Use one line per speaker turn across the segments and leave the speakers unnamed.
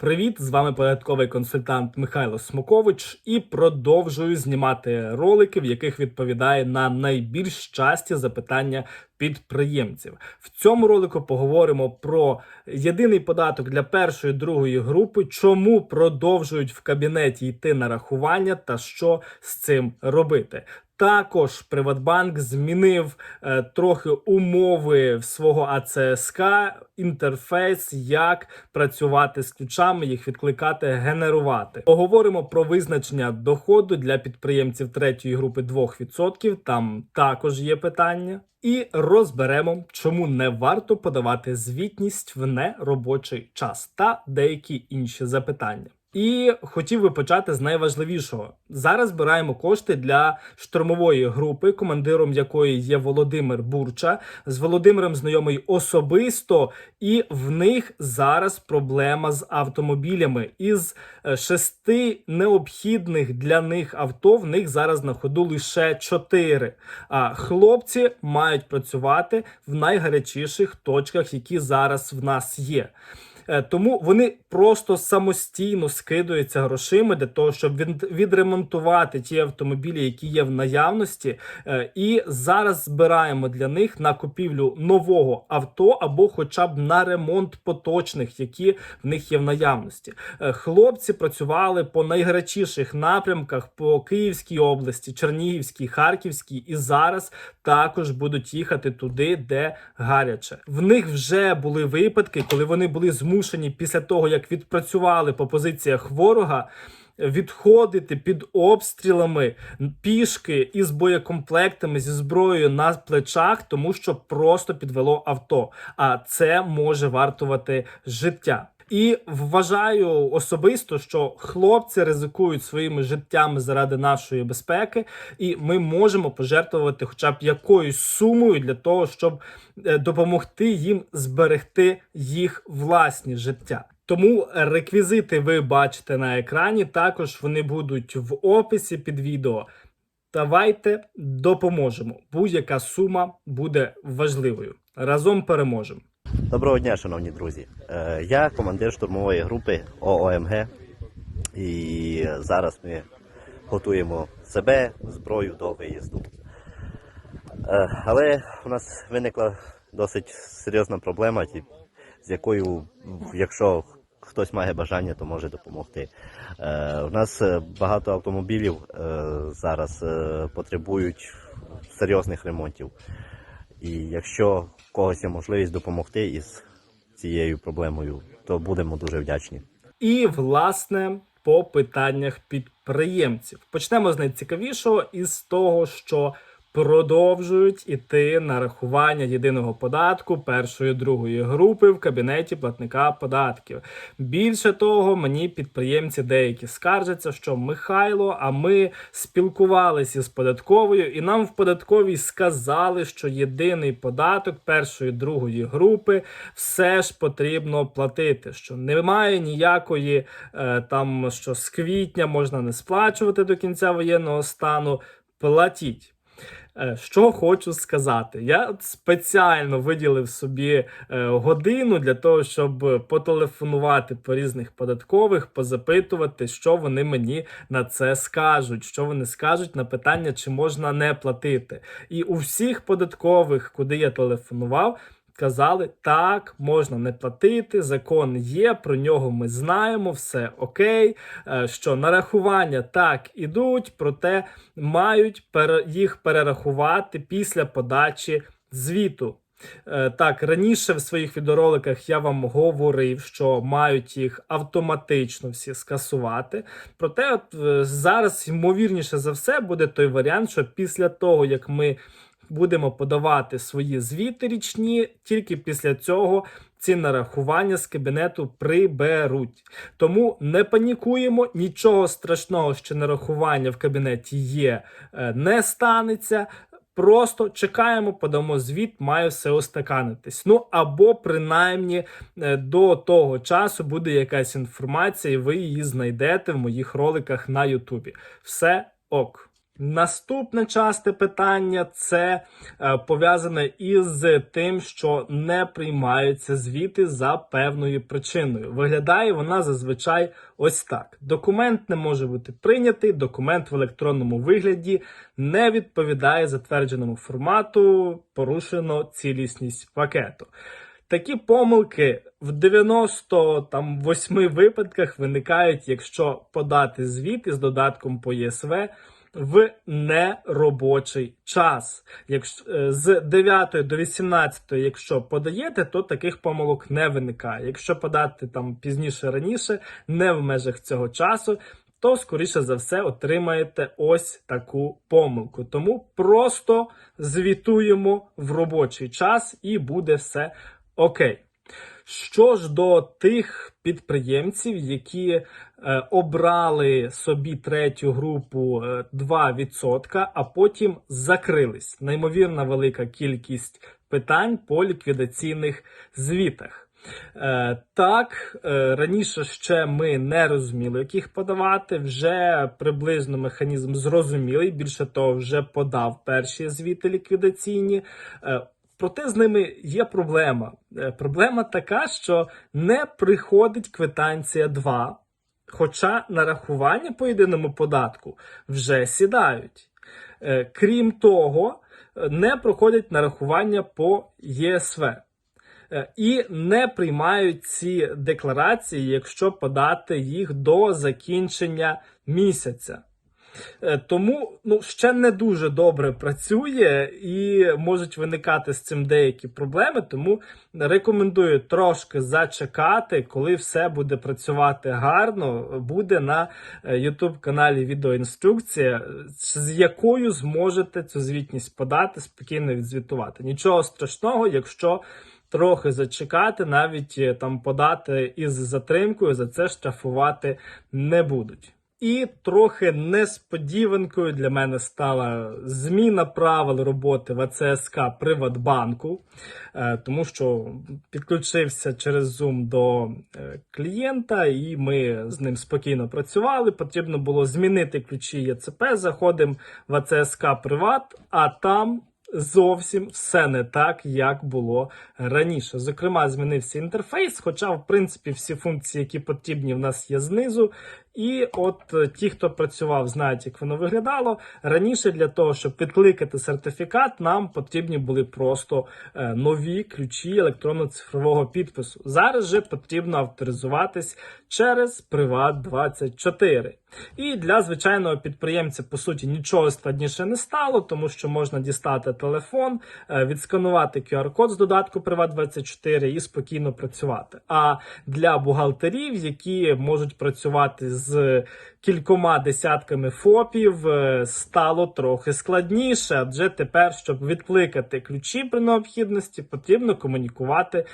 Привіт, з вами податковий консультант Михайло Смокович і продовжую знімати ролики, в яких відповідає на найбільш часті запитання підприємців. В цьому ролику поговоримо про єдиний податок для першої другої групи, чому продовжують в кабінеті йти нарахування та що з цим робити. Також Приватбанк змінив е, трохи умови свого АЦСК, інтерфейс, як працювати з ключами, їх відкликати, генерувати. Поговоримо про визначення доходу для підприємців третьої групи 2%. Там також є питання. І розберемо, чому не варто подавати звітність в неробочий час та деякі інші запитання. І хотів би почати з найважливішого. Зараз збираємо кошти для штурмової групи, командиром якої є Володимир Бурча. З Володимиром знайомий особисто, і в них зараз проблема з автомобілями. Із е, шести необхідних для них авто в них зараз на ходу лише чотири. А хлопці мають працювати в найгарячіших точках, які зараз в нас є. Е, Тому вони просто самостійно скидаються грошима для того, щоб відремонтувати ті автомобілі, які є в наявності. Е, І зараз збираємо для них на купівлю нового авто або хоча б на ремонт поточних, які в них є в наявності. Е, Хлопці працювали по найгарячіших напрямках по Київській області, Чернігівській, Харківській, і зараз також будуть їхати туди, де гаряче. В них вже були випадки, коли вони були змушені після того, як відпрацювали по позиціях ворога. Відходити під обстрілами пішки із боєкомплектами зі зброєю на плечах, тому що просто підвело авто. А це може вартувати життя. І вважаю особисто, що хлопці ризикують своїми життями заради нашої безпеки, і ми можемо пожертвувати хоча б якоюсь сумою для того, щоб е, допомогти їм зберегти їх власні життя. Тому реквізити ви бачите на екрані. Також вони будуть в описі під відео. Давайте допоможемо. Будь-яка сума буде важливою. Разом переможемо.
Доброго дня, шановні друзі. Е, Я командир штурмової групи ООМГ. І зараз ми готуємо себе, зброю до виїзду. Е, Але у нас виникла досить серйозна проблема, з якою, якщо хтось має бажання, то може допомогти. Е, У нас багато автомобілів зараз потребують серйозних ремонтів. І якщо когось є можливість допомогти із цією проблемою, то будемо дуже вдячні.
І власне по питаннях підприємців почнемо з найцікавішого із того, що продовжують іти нарахування єдиного податку першої другої групи в кабінеті платника податків. Більше того, мені підприємці деякі скаржаться, що Михайло, а ми спілкувалися з податковою, і нам в податковій сказали, що єдиний податок першої другої групи все ж потрібно платити. Що немає ніякої е, там, що з квітня можна не сплачувати до кінця воєнного стану. Платіть. Е, Що хочу сказати, я спеціально виділив собі е, годину для того, щоб потелефонувати по різних податкових, позапитувати, що вони мені на це скажуть, що вони скажуть на питання, чи можна не платити. І у всіх податкових, куди я телефонував. Казали, так, можна не платити, закон є, про нього ми знаємо, все окей. е, Що нарахування так ідуть, проте мають їх перерахувати після подачі звіту. Е, Так, раніше в своїх відеороликах я вам говорив, що мають їх автоматично всі скасувати. Проте, от е, зараз, ймовірніше за все, буде той варіант, що після того, як ми будемо подавати свої звіти річні, тільки після цього ці нарахування з кабінету приберуть. Тому не панікуємо, нічого страшного, що нарахування в кабінеті є, е, не станеться. Просто чекаємо, подамо звіт, має все устаканитись. Ну або принаймні е, до того часу буде якась інформація, і ви її знайдете в моїх роликах на Ютубі. Все ок. Наступне часте питання це е, пов'язане із тим, що не приймаються звіти за певною причиною. Виглядає вона зазвичай ось так: документ не може бути прийнятий, документ в електронному вигляді не відповідає затвердженому формату, порушено цілісність пакету. Такі помилки в 98 випадках виникають, якщо подати звіт із додатком по ЄСВ в неробочий час. Якщо е, з 9 до 18, якщо подаєте, то таких помилок не виникає. Якщо подати там пізніше раніше, не в межах цього часу. То, скоріше за все, отримаєте ось таку помилку. Тому просто звітуємо в робочий час і буде все окей. Що ж до тих підприємців, які е, обрали собі третю групу е, 2%, а потім закрились. Неймовірна велика кількість питань по ліквідаційних звітах. Е, так, е, раніше ще ми не розуміли, як їх подавати. Вже приблизно механізм зрозумілий. Більше того, вже подав перші звіти ліквідаційні. Е, Проте з ними є проблема. Е, Проблема така, що не приходить квитанція 2, хоча нарахування по єдиному податку вже сідають. Е, Крім того, е, не проходять нарахування по ЄСВ. І не приймають ці декларації, якщо подати їх до закінчення місяця. Е, Тому ну, ще не дуже добре працює і можуть виникати з цим деякі проблеми. Тому рекомендую трошки зачекати, коли все буде працювати гарно. Буде на е, YouTube каналі відеоінструкція, з якою зможете цю звітність подати, спокійно відзвітувати. Нічого страшного, якщо трохи зачекати, навіть е, там подати із затримкою, за це штрафувати не будуть. І трохи несподіванкою для мене стала зміна правил роботи в АЦСК Приватбанку, е, тому що підключився через Zoom до е, клієнта, і ми з ним спокійно працювали. Потрібно було змінити ключі ЄЦП. Заходимо в АЦСК Приват, а там зовсім все не так, як було раніше. Зокрема, змінився інтерфейс, хоча, в принципі, всі функції, які потрібні, в нас є знизу. І от е, ті, хто працював, знають, як воно виглядало. Раніше для того, щоб підкликати сертифікат, нам потрібні були просто е, нові ключі електронно-цифрового підпису. Зараз же потрібно авторизуватись через Приват 24. І для звичайного підприємця, по суті, нічого складніше не стало, тому що можна дістати телефон, е, відсканувати QR-код з додатку Приват 24 і спокійно працювати. А для бухгалтерів, які можуть працювати з кількома десятками ФОПів, е, стало трохи складніше, адже тепер, щоб відкликати ключі при необхідності, потрібно комунікувати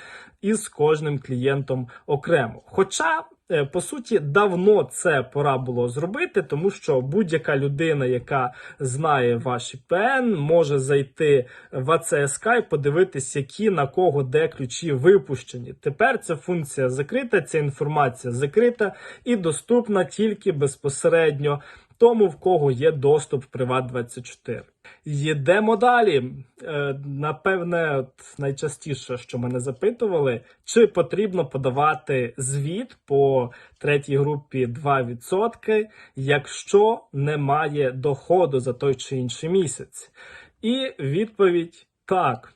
із кожним клієнтом окремо. Хоча по суті, давно це пора було зробити, тому що будь-яка людина, яка знає ваші ПН, може зайти в АЦСК і подивитись, які на кого де ключі випущені. Тепер ця функція закрита, ця інформація закрита і доступна тільки безпосередньо тому, в кого є доступ в Приват 24. Йдемо далі. Е, Напевне, найчастіше, що мене запитували, чи потрібно подавати звіт по третій групі 2%, якщо немає доходу за той чи інший місяць. І відповідь так.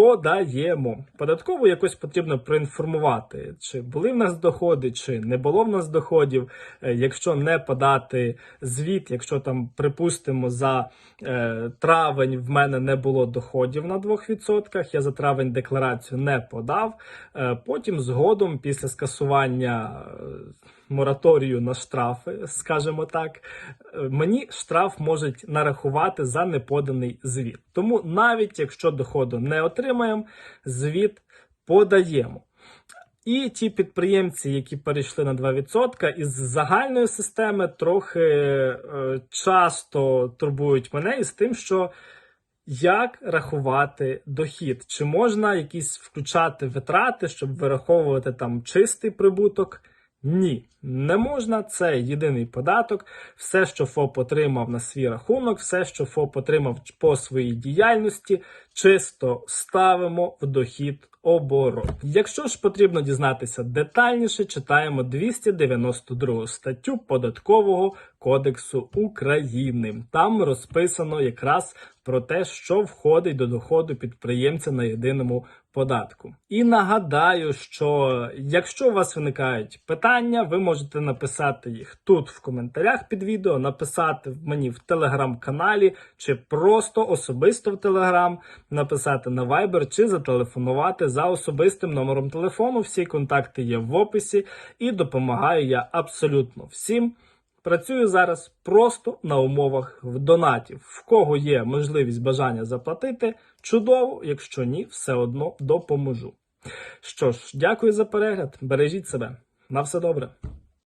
Подаємо. Податково якось потрібно проінформувати, чи були в нас доходи, чи не було в нас доходів. Е, Якщо не подати звіт, якщо там, припустимо, за е, травень в мене не було доходів на 2%, я за травень декларацію не подав. Е, потім згодом, після скасування мораторію на штрафи, скажімо так, мені штраф можуть нарахувати за неподаний звіт. Тому навіть якщо доходу не отримаємо, звіт подаємо. І ті підприємці, які перейшли на 2% із загальної системи, трохи е, часто турбують мене із тим, що як рахувати дохід? Чи можна якісь включати витрати, щоб вираховувати там чистий прибуток? Ні, не можна. Це єдиний податок. Все, що ФОП отримав на свій рахунок, все, що ФОП отримав по своїй діяльності, чисто ставимо в дохід оборот. Якщо ж потрібно дізнатися детальніше, читаємо 292 статтю податкового кодексу України. Там розписано якраз про те, що входить до доходу підприємця на єдиному податку. І нагадаю, що якщо у вас виникають питання, ви можете написати їх тут в коментарях під відео, написати мені в телеграм-каналі, чи просто особисто в телеграм, написати на Viber, чи зателефонувати за особистим номером телефону. Всі контакти є в описі, і допомагаю я абсолютно всім. Працюю зараз просто на умовах в донатів. В кого є можливість бажання заплатити, чудово, якщо ні, все одно допоможу. Що ж, дякую за перегляд. Бережіть себе. На все добре.